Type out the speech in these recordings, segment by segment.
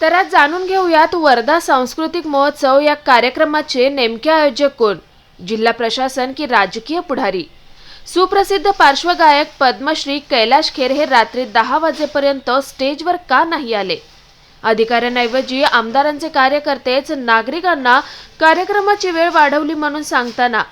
तर आज जाणून घेऊयात वर्धा सांस्कृतिक महोत्सव या कार्यक्रमाचे नेमके आयोजक कोण? जिल्हा प्रशासन की राजकीय पुढारी? सुप्रसिद्ध पार्श्वगायक पद्मश्री कैलाश खेर हे रात्री दहा वाजेपर्यंत स्टेजवर का नाही आले? अधिकाऱ्यांऐवजी आमदारांचे कार्यकर्तेच नागरिकांना कार्यक्रमाची वेळ वाढवली म्हणून सांगताना.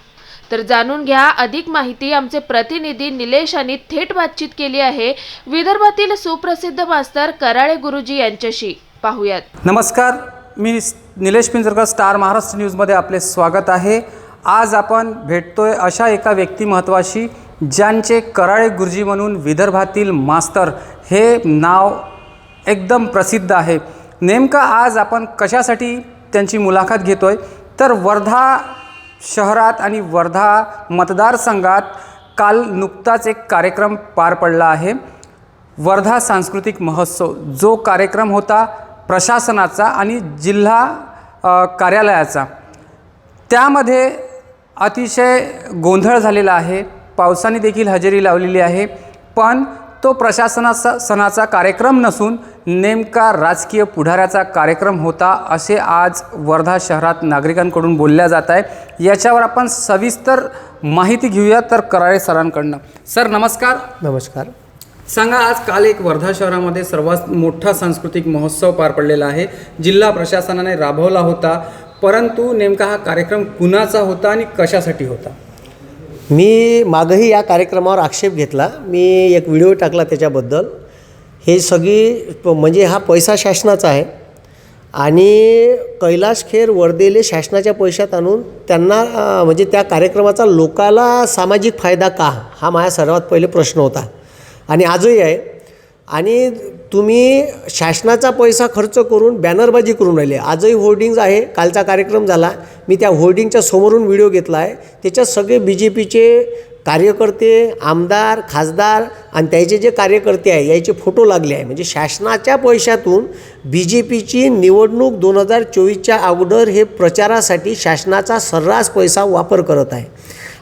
तर जाणून घ्या अधिक माहिती आमचे प्रतिनिधी निलेश यांनी थेट बातचीत केली आहे विदर्भातील सुप्रसिद्ध मास्तर कराळे गुरुजी यांच्याशी. पाहूयात. नमस्कार मी निलेश पिंजरकर स्टार महाराष्ट्र न्यूजमध्ये आपले स्वागत आहे. आज आपण भेटतोय अशा एका व्यक्तिमत्वाशी ज्यांचे कराळे गुरुजी म्हणून विदर्भातील मास्तर हे नाव एकदम प्रसिद्ध आहे. नेमकं आज आपण कशासाठी त्यांची मुलाखत घेतोय? तर वर्धा शहरात आणि वर्धा मतदारसंघात काल नुकताच एक कार्यक्रम पार पडला आहे. वर्धा सांस्कृतिक महोत्सव. जो कार्यक्रम होता प्रशासनाचा आणि जिल्हा कार्यालयाचा. त्यामध्ये अतिशय गोंधळ झालेला आहे. पावसाने देखील हजेरी लावलेली आहे. पण तो प्रशासनाचा सणाचा कार्यक्रम नसून नेमका राजकीय पुढाऱ्याचा कार्यक्रम होता असे आज वर्धा शहरात नागरिकांकडून बोलल्या जात आहे. याच्यावर आपण सविस्तर माहिती घेऊया. तर कराळे सरांकडनं. सर नमस्कार. नमस्कार. सांगा आज काल एक वर्धा शहरामध्ये सर्वात मोठा सांस्कृतिक महोत्सव पार पडलेला आहे. जिल्हा प्रशासनाने राबवला होता परंतु नेमका हा कार्यक्रम कुणाचा होता आणि कशासाठी होता? मी मागंही या कार्यक्रमावर आक्षेप घेतला. मी एक व्हिडिओ टाकला त्याच्याबद्दल. हे सगळी प- म्हणजे हा पैसा शासनाचा आहे. आणि कैलाश खेर वर्देले शासनाच्या पैशात आणून त्यांना म्हणजे त्या कार्यक्रमाचा लोकाला सामाजिक फायदा का? हा माझा सर्वात पहिले प्रश्न होता. आणि आजही आहे. आणि तुम्ही शासनाचा पैसा खर्च करून बॅनरबाजी करून राहिले. आजही होर्डिंग्ज आहे. कालचा कार्यक्रम झाला. मी त्या होर्डिंगच्या समोरून व्हिडिओ घेतला आहे. त्याच्यात सगळे बी जे पीचे कार्यकर्ते आमदार खासदार आणि त्याचे जे कार्यकर्ते आहे याचे फोटो लागले आहे. म्हणजे शासनाच्या पैशातून बी जे पीची निवडणूक दोन हजार चोवीसच्या अगोदर हे प्रचारासाठी शासनाचा सर्रास पैसा वापर करत आहे.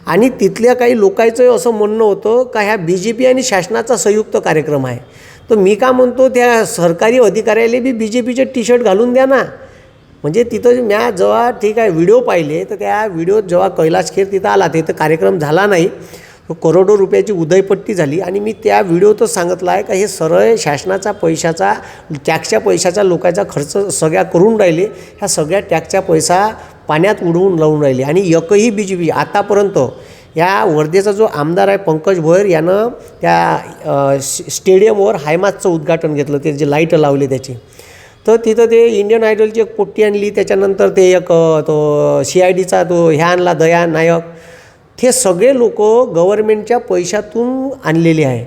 आणि तिथल्या काही लोकांचं असं म्हणणं होतं का ह्या बी जे पी आणि शासनाचा संयुक्त कार्यक्रम आहे. तर मी का म्हणतो त्या सरकारी अधिकाऱ्याला बी बी जे पीचे टी शर्ट घालून द्या ना. म्हणजे तिथं म्या जेव्हा ठीक आहे व्हिडिओ पाहिले तर त्या व्हिडिओत जेव्हा कैलास खेर तिथं आला तिथं कार्यक्रम झाला नाही. करोडो रुपयाची उदयपट्टी झाली आणि मी त्या व्हिडिओतच सांगितलं आहे का हे सरळ शासनाचा पैशाचा टॅक्सच्या पैशाचा लोकांचा खर्च सगळ्या करून राहिले. ह्या सगळ्या टॅक्सचा पैसा पाण्यात उडवून लावून राहिले आणि एकही बी जे पी आतापर्यंत या वर्धेचा जो आमदार आहे पंकज भोयर यानं त्या स्टेडियमवर हायमासचं उद्घाटन घेतलं. ते जे लाइट लावले त्याची. तर तिथं ते इंडियन आयडलची एक पोट्टी आणली. त्याच्यानंतर ते एक तो सी आय डीचा तो ह्या आणला दया नायक. हे सगळे लोक गव्हर्मेंटच्या पैशातून आणलेले आहे.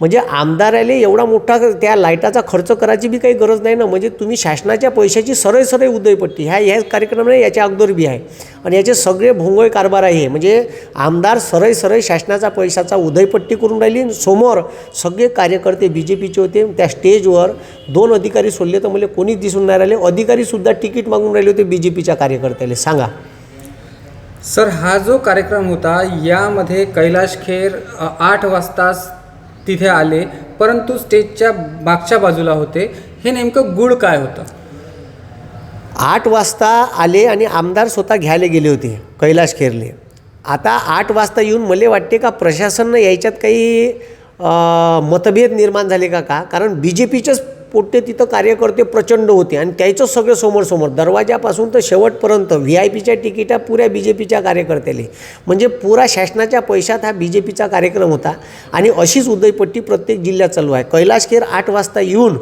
म्हणजे आमदाराले एवढा मोठा त्या लाईटाचा खर्च करायची बी काही गरज नाही ना. म्हणजे तुम्ही शासनाच्या पैशाची सरळ सरळ उदयपट्टी ह्या ह्या कार्यक्रम नाही याच्या अगोदर बी आहे. आणि याचे सगळे भोंगळ कारभार आहे म्हणजे आमदार सरळ सरळ शासनाचा पैशाचा उदयपट्टी करून राहिली. समोर सगळे कार्यकर्ते बी जे पीचे होते. त्या स्टेजवर दोन अधिकारी सोडले तर मला कोणीच दिसून नाही राहिले. अधिकारीसुद्धा तिकीट मागून राहिले होते बी जे पीच्या कार्यकर्त्याला. सांगा. सर हा जो कार्यक्रम होता यामध्ये कैलाश खेर आठ वाजता तिथे आले परंतु स्टेजच्या मागच्या बाजूला होते. हे नेमकं गुळ काय होतं? आठ वाजता आले आणि आमदार स्वतः घ्यायला गेले होते कैलाश खेरले. आता आठ वाजता येऊन मला वाटते का प्रशासननं याच्यात काही मतभेद निर्माण झाले का का? कारण बी जे पीचेच पोट्टे तिथं कार्यकर्ते प्रचंड होते आणि त्याचं सगळं समोर दरवाजापासून तर शेवटपर्यंत व्ही आय पीच्या तिकिटा पुऱ्या बी जे पीच्या कार्यकर्त्याले. म्हणजे पुरा शासनाच्या पैशात हा बी जे पीचा कार्यक्रम होता आणि अशीच उदयपट्टी प्रत्येक जिल्ह्यात चालू आहे. कैलाश खेर आठ वाजता येऊन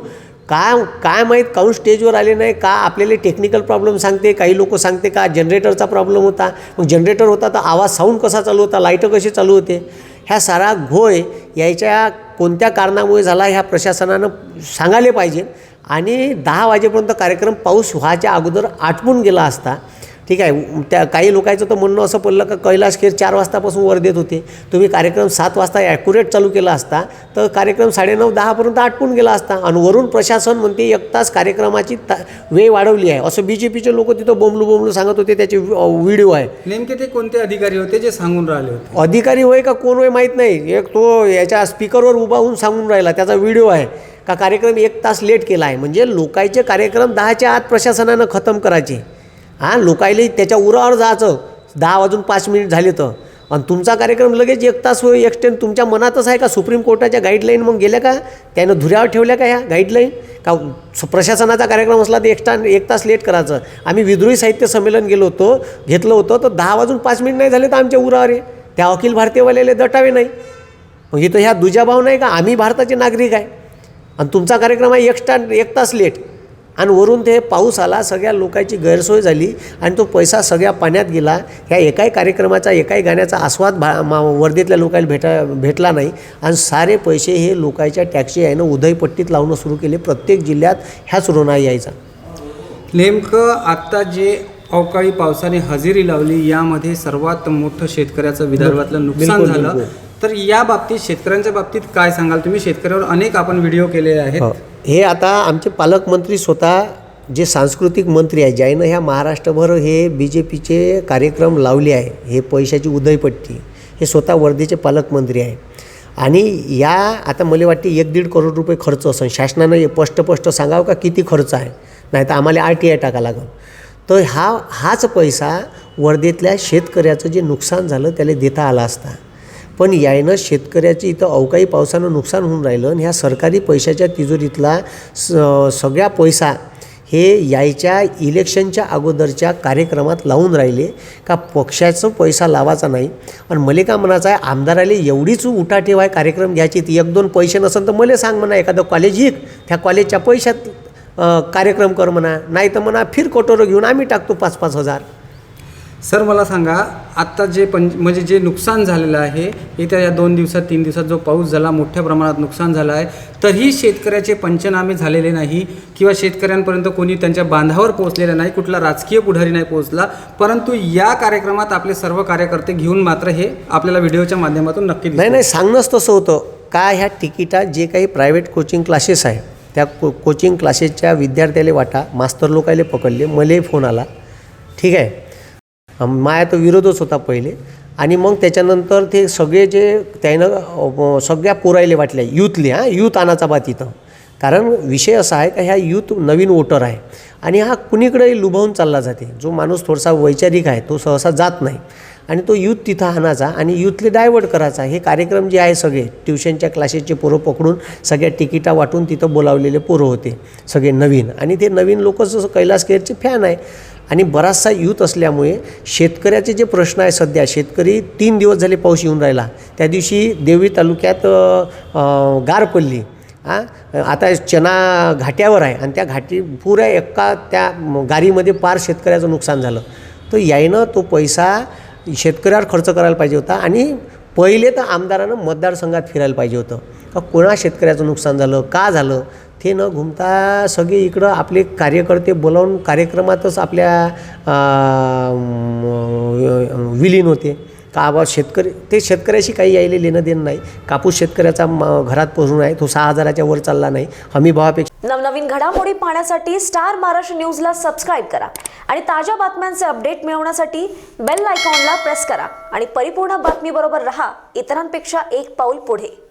काय काय माहीत काऊन स्टेजवर आले नाही का आपल्याला टेक्निकल प्रॉब्लेम सांगते काही लोक सांगते का जनरेटरचा प्रॉब्लेम होता. मग जनरेटर होता तर आवाज साऊंड कसा चालू होता लाईटं कशी चालू होते? ह्या सारा घोय यायच्या कोणत्या कारणामुळे झाला ह्या प्रशासनानं सांगायला पाहिजे. आणि दहा वाजेपर्यंत कार्यक्रम पाऊस व्हायच्या अगोदर आटपून गेला असता. ठीक आहे त्या काही लोकांचं तर म्हणणं असं पडलं का कैलाश खेर चार वाजतापासून वर देत होते. तुम्ही कार्यक्रम सात वाजता ॲक्युरेट चालू केला असता तर कार्यक्रम साडेनऊ दहापर्यंत आटपून गेला असता. आणि वरून प्रशासन म्हणते एक तास कार्यक्रमाची ता वेळ वाढवली आहे. असं बी जे पीचे लोक तिथं बोंबलू बोंबलू सांगत होते त्याचे व्हिडिओ आहे. नेमके ते कोणते अधिकारी होते जे सांगून राहिले होते? अधिकारी होय का कोण होय माहीत नाही. एक तो याच्या स्पीकरवर उभा होऊन सांगून राहिला त्याचा व्हिडिओ आहे. का कार्यक्रम एक तास लेट केला आहे. म्हणजे लोकांचे कार्यक्रम दहाच्या आत प्रशासनानं खतम करायचे. हां लोकायले त्याच्या उरावर जायचं. दहा वाजून पाच मिनिट झाले तर. आणि तुमचा कार्यक्रम लगेच एक तास होईल एक्सटेंड तुमच्या मनातच आहे का? सुप्रीम कोर्टाच्या गाईडलाईन मग गेल्या का? त्यानं धुऱ्यावर ठेवल्या का ह्या गाईडलाईन का प्रशासनाचा कार्यक्रम असला तर एक्स्ट्रा एक तास लेट करायचं? आम्ही विद्रोही साहित्य संमेलन गेलो होतो घेतलं होतं तर दहा वाजून पाच मिनिट नाही झाले तर आमच्या उरावर आहे. त्या अखिल भारतीयवाल्याला दटावे नाही. मग इथं ह्या दुजाभाव नाही का? आम्ही भारताचे नागरिक आहे. आणि तुमचा कार्यक्रम आहे एक्स्ट्रा एक तास लेट आणि वरून ते पाऊस आला सगळ्या लोकांची गैरसोय झाली आणि तो पैसा सगळ्या पाण्यात गेला. ह्या एकाही कार्यक्रमाचा एकाही गाण्याचा आस्वाद भा मा वर्धेतल्या लोकांना भेटा भेटला नाही. आणि सारे पैसे हे लोकांच्या टॅक्सी आहे ना उदयपट्टीत लावणं सुरू केले. प्रत्येक जिल्ह्यात ह्याच रोना यायचा. नेमकं आत्ता जे अवकाळी पावसाने हजेरी लावली यामध्ये सर्वात मोठं शेतकऱ्याचं विदर्भातलं नुकसान झालं. तर या बाबतीत शेतकऱ्यांच्या बाबतीत काय सांगाल? तुम्ही शेतकऱ्यावर अनेक आपण व्हिडिओ केलेले आहेत. हो. हे. आता आमचे पालकमंत्री स्वतः जे सांस्कृतिक मंत्री आहे ज्यानं ह्या महाराष्ट्रभर हे बी जे पीचे कार्यक्रम लावले आहे हे पैशाची उदयपट्टी हे स्वतः वर्धेचे पालकमंत्री आहे आणि या आता मला वाटते एक दीड करोड रुपये खर्च असेल शासनानं हे स्पष्ट स्पष्ट सांगावं का किती खर्च आहे? नाही तर आम्हाला आर टी आय टाका लागेल तर हा हाच पैसा वर्धेतल्या शेतकऱ्याचं जे नुकसान झालं त्याला देता आला असता. पण यायनं शेतकऱ्याची इथं अवकाळी पावसानं नुकसान होऊन राहिलं आणि ह्या सरकारी पैशाच्या तिजोरीतला स सगळ्या पैसा हे यायच्या इलेक्शनच्या अगोदरच्या कार्यक्रमात लावून राहिले. का पक्षाचं पैसा लावायचा नाही. आणि मले का म्हणायचं आहे आमदाराला एवढीच उठा आहे कार्यक्रम घ्यायची ती एक दोन पैसे नसेल तर मला सांग म्हणा एखादं कॉलेज एक त्या कॉलेजच्या पैशात कार्यक्रम कर म्हणा. नाही तर म्हणा फिर कटोरं घेऊन आम्ही टाकतो पाच पाच हजार. सर मला सांगा आत्ता जे पं म्हणजे जे नुकसान झालेलं आहे येत्या या दोन दिवसात तीन दिवसात जो पाऊस झाला मोठ्या प्रमाणात नुकसान झालं आहे. तरीही शेतकऱ्याचे पंचनामे झालेले नाही किंवा शेतकऱ्यांपर्यंत कोणी त्यांच्या बांधावर पोहोचलेलं नाही कुठला राजकीय पुढारी नाही पोहोचला. परंतु या कार्यक्रमात आपले सर्व कार्यकर्ते घेऊन मात्र हे आपल्याला व्हिडिओच्या माध्यमातून नक्की नाही. नाही सांगणंच तसं होतं. का ह्या तिकिटात जे काही प्रायव्हेट कोचिंग क्लासेस आहे त्या को कोचिंग क्लासेसच्या विद्यार्थ्याला वाटा मास्तर लोकायले पकडले मलाही फोन आला. ठीक आहे? माया तर विरोधच होता पहिले. आणि मग त्याच्यानंतर ते सगळे जे त्यानं सगळ्या पोरायले वाटल्या यूथले हां यूथ आणाचा बा तिथं कारण विषय असा आहे का ह्या यूथ नवीन वोटर आहे. आणि हा कुणीकडेही लुभावून चालला जाते. जो माणूस थोडासा वैचारिक आहे तो सहसा जात नाही. आणि तो यूथ तिथं आणायचा आणि यूथले डायवर्ट करायचा. हे कार्यक्रम जे आहे सगळे ट्युशनच्या क्लासेसचे पोरं पकडून सगळ्या तिकिटा वाटून तिथं बोलावलेले पोरं होते सगळे नवीन. आणि ते नवीन लोक जसं कैलास केअरचे फॅन आहे आणि बराचसा यूथ असल्यामुळे शेतकऱ्याचे जे प्रश्न आहे सध्या शेतकरी तीन दिवस झाले पाऊस येऊन राहिला. त्या दिवशी देवळी तालुक्यात गार पडली. आ आता चना घाट्यावर आहे आणि त्या घाटी पुऱ्या एका त्या गारीमध्ये पार शेतकऱ्याचं नुकसान झालं. तर यायनं तो पैसा शेतकऱ्यावर खर्च करायला पाहिजे होता आणि पहिले तर आमदारानं मतदारसंघात फिरायला पाहिजे होतं. का कोणा शेतकऱ्याचं नुकसान झालं का झालं ते न घुमता सगळे इकडं आपले कार्यकर्ते बोलावून कार्यक्रमातच आपल्या विलीन होते. का बाबा शेतकरी ते शेतकऱ्याशी काही यायले लेणं देणं नाही. कापूस शेतकऱ्याचा म- घरात पोहोचून आहे तो सहा हजाराच्या वर चालला नाही. हमी भावापेक्षा नवनवीन घडामोडी पाहण्यासाठी स्टार महाराष्ट्र न्यूजला सबस्क्राईब करा आणि ताज्या बातम्यांचे अपडेट मिळवण्यासाठी बेल आयकॉनला प्रेस करा. आणि परिपूर्ण बातमीबरोबर रहा इतरांपेक्षा एक पाऊल पुढे.